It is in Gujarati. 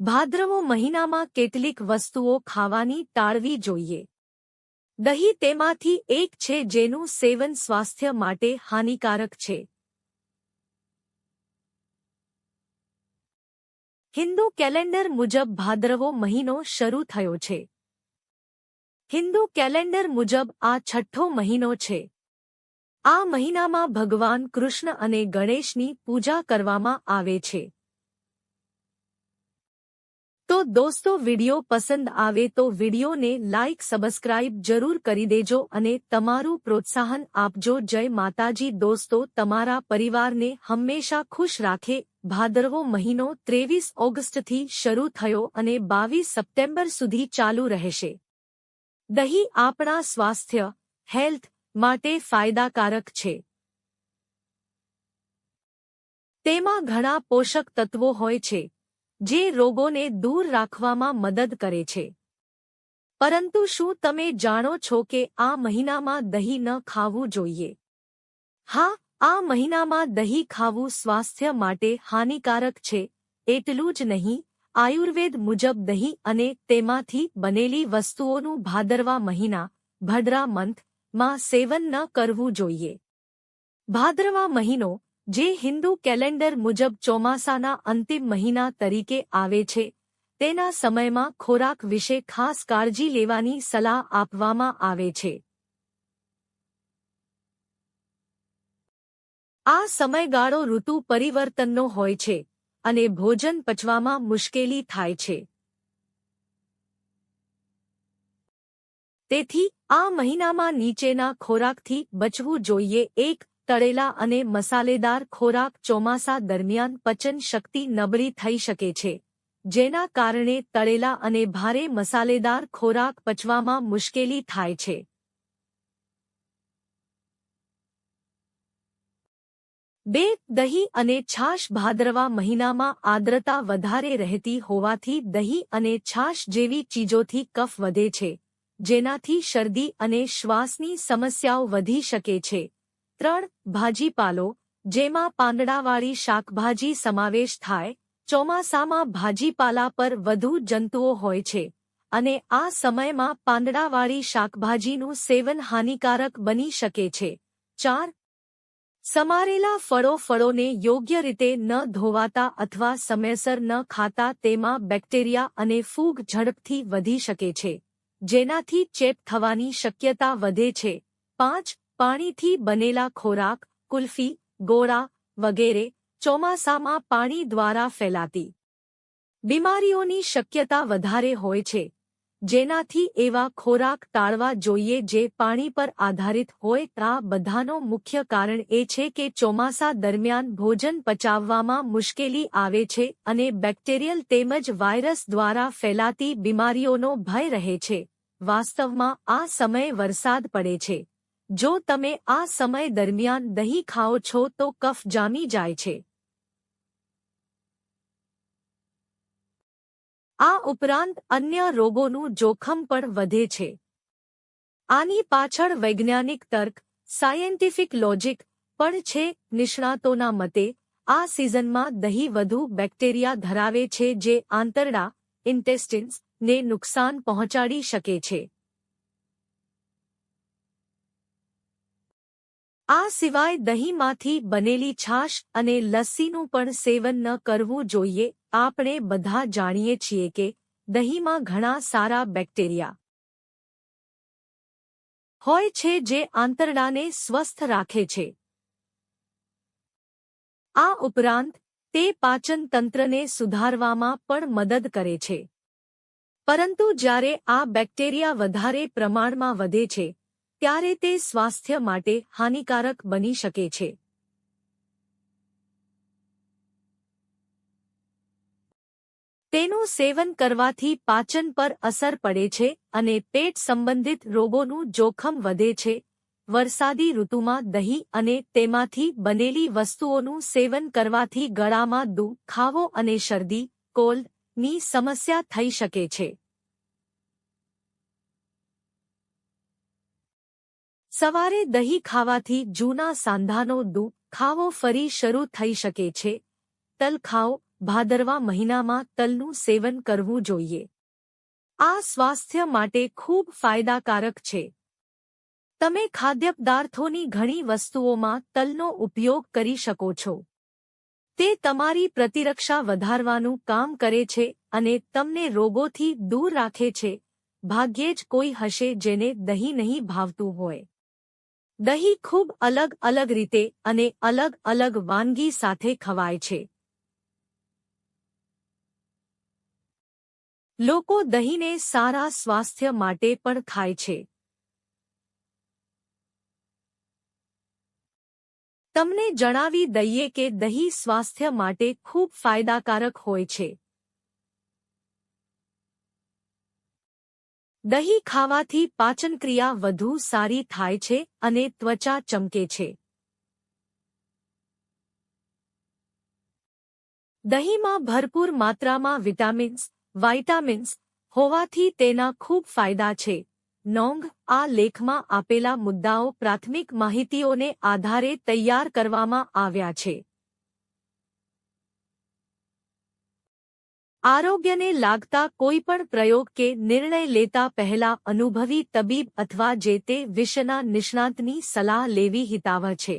ભાદ્રવો મહિનામાં કેટલીક વસ્તુઓ ખાવાની ટાળવી જોઈએ. દહીં તેમાંથી એક છે જેનું સેવન સ્વાસ્થ્ય માટે હાનિકારક છે. હિન્દુ કેલેન્ડર મુજબ ભાદ્રવો મહિનો શરૂ થયો છે. હિન્દુ કેલેન્ડર મુજબ આ છઠ્ઠો મહિનો છે. આ મહિનામાં ભગવાન કૃષ્ણ અને ગણેશની પૂજા કરવામાં આવે છે. તો દોસ્તો વિડિયો પસંદ આવે તો વિડિયોને લાઇક સબસ્ક્રાઇબ જરૂર કરી દેજો અને તમારું પ્રોત્સાહન આપજો. જય માતાજી દોસ્તો, તમારા પરિવારને હંમેશા ખુશ રાખે. ભાદરવો મહિનો ત્રેવીસ ઓગસ્ટથી શરૂ થયો અને બાવીસ સપ્ટેમ્બર સુધી ચાલુ રહેશે. દહીં આપણા સ્વાસ્થ્ય, હેલ્થ માટે ફાયદાકારક છે. તેમાં ઘણા પોષક તત્વો હોય છે. જે રોગોને દૂર રાખવામાં મદદ કરે છે. પરંતુ શું તમે જાણો છો કે આ મહિનામાં દહીં ન ખાવું જોઈએ? હા, આ મહિનામાં દહીં ખાવું સ્વાસ્થ્ય માટે હાનિકારક છે, એટલું જ નહીં, આયુર્વેદ મુજબ દહીં અને તેમાંથી બનેલી વસ્તુઓનું ભાદરવા મહિના, ભદ્રા મંથ, માં સેવન ન કરવું જોઈએ. ભાદરવા મહિનો જે હિન્દુ કેલેન્ડર મુજબ ચોમાસાના અંતિમ મહિના તરીકે આવે છે, તેના સમયમાં ખોરાક વિશે ખાસ કાળજી લેવાની સલાહ આપવામાં આવે છે. આ સમયગાળો ઋતુ પરિવર્તનનો હોય છે અને ભોજન પચવામાં મુશ્કેલી થાય છે. તેથી, આ મહિનામાં નીચેના ખોરાકથી બચવું જોઈએ એક તળેલા અને મસાલેદાર ખોરાક ચોમાસા દરમિયાન પચન શક્તિ નબળી થઈ શકે છે, જેના કારણે તળેલા અને ભારે મસાલેદાર ખોરાક પચવામાં મુશ્કેલી થાય છે. બે, દહીં અને છાશ ભાદરવા મહિનામાં આર્દ્રતા વધારે રહેતી હોવાથી દહીં અને છાશ જેવી ચીજોથી કફ વધે છે, જેનાથી શરદી અને શ્વાસની સમસ્યાઓ વધી શકે છે. ત્રણ ભાજીપાલો, જેમાં પાંદડાવાળી શાકભાજી સમાવેશ થાય, ચોમાસામાં ભાજીપાલા પર વધુ જંતુઓ હોય છે, અને આ સમયમાં પાંદડાવાળી શાકભાજીનું સેવન હાનિકારક બની શકે છે. ચાર, સમારેલા ફળો ફળોને યોગ્ય રીતે ન ધોવાતા અથવા સમયસર ન ખાતા તેમાં બેક્ટેરિયા અને ફૂગ ઝડપથી વધી શકે છે, જેનાથી ચેપ થવાની શક્યતા વધે છે. પાંચ પાણીથી બનેલા ખોરાક, કુલ્ફી, ગોળા વગેરે ચોમાસામાં પાણી દ્વારા ફેલાતી. બીમારીઓની શક્યતા વધારે હોય છે, જેનાથી એવા ખોરાક ટાળવા જોઈએ જે પાણી પર આધારિત હોય. આ બધાનો મુખ્ય કારણ એ છે કે ચોમાસા દરમિયાન ભોજન પચાવવામાં મુશ્કેલી આવે છે અને બેક્ટેરિયલ તેમજ વાયરસ દ્વારા ફેલાતી બીમારીઓનો ભય રહે છે. વાસ્તવમાં આ સમયે વરસાદ પડે છે. જો તમે આ સમય દરમિયાન દહીં ખાઓ છો તો કફ જામી જાય છે. આ ઉપરાંત અન્ય રોગોનું જોખમ પણ વધે છે. આની પાછળ વૈજ્ઞાનિક તર્ક સાયન્ટિફિક લોજિક પણ છે. નિષ્ણાતોના મતે, આ સિઝનમાં દહીં વધુ બેક્ટેરિયા ધરાવે છે જે આંતરડા ઇન્ટેસ્ટિન્સ ને નુકસાન પહોંચાડી શકે છે. આ સિવાય દહીંમાંથી બનેલી છાશ અને લસ્સીનું પણ સેવન ન કરવું જોઈએ. આપણે બધા જાણીએ છીએ કે દહીંમાં ઘણા સારા બેક્ટેરિયા હોય છે જે આંતરડાને સ્વસ્થ રાખે છે. આ ઉપરાંત તે પાચન તંત્રને સુધારવામાં પણ મદદ કરે છે. પરંતુ જ્યારે આ બેક્ટેરિયા વધારે પ્રમાણમાં વધે છે ત્યારે તે સ્વાસ્થ્ય માટે હાનિકારક બની શકે છે. તેનું સેવન કરવાથી પાચન પર અસર પડે છે અને પેટ સંબંધિત રોગોનું જોખમ વધે છે. વરસાદી ઋતુમાં દહીં અને તેમાંથી બનેલી વસ્તુઓનું સેવન કરવાથી ગળામાં દુખાવો અને શરદી કોલ્ડની સમસ્યા થઈ શકે છે. સવારે દહીં ખાવાથી જૂના સાંધાનો દુખાવો ફરી શરૂ થઈ શકે છે. તલ ખાઓ, ભાદરવા મહિનામાં તલનું સેવન કરવું જોઈએ. આ સ્વાસ્થ્ય માટે ખૂબ ફાયદાકારક છે. તમે ખાદ્યપદાર્થોની ઘણી વસ્તુઓમાં તલનો ઉપયોગ કરી શકો છો. તે તમારી પ્રતિરક્ષા વધારવાનું કામ કરે છે અને તમને રોગોથી દૂર રાખે છે. ભાગ્યે જ કોઈ હશે જેને દહીં નહીં ભાવતું હોય. દહીં ખૂબ અલગ અલગ રીતે અને અલગ અલગ વાનગી સાથે ખવાય છે. લોકો દહીંને સારા સ્વાસ્થ્ય માટે પણ ખાય છે. તમને જણાવી દઈએ કે દહીં સ્વાસ્થ્ય માટે ખૂબ ફાયદાકારક હોય છે. દહીં ખાવાથી પાચનક્રિયા વધુ સારી થાય છે અને ત્વચા ચમકે છે. દહીંમાં ભરપૂર માત્રામાં વિટામિન્સ, વાઇટામિન્સ હોવાથી તેના ખૂબ ફાયદા છે. નોંધ આ લેખમાં આપેલા મુદ્દાઓ પ્રાથમિક માહિતીઓને આધારે તૈયાર કરવામાં આવ્યા છે. આરોગ્યને લાગતા કોઈપણ પ્રયોગ કે નિર્ણય લેતા પહેલા અનુભવી તબીબ અથવા જે તે વિષયના નિષ્ણાતની સલાહ લેવી હિતાવહ છે.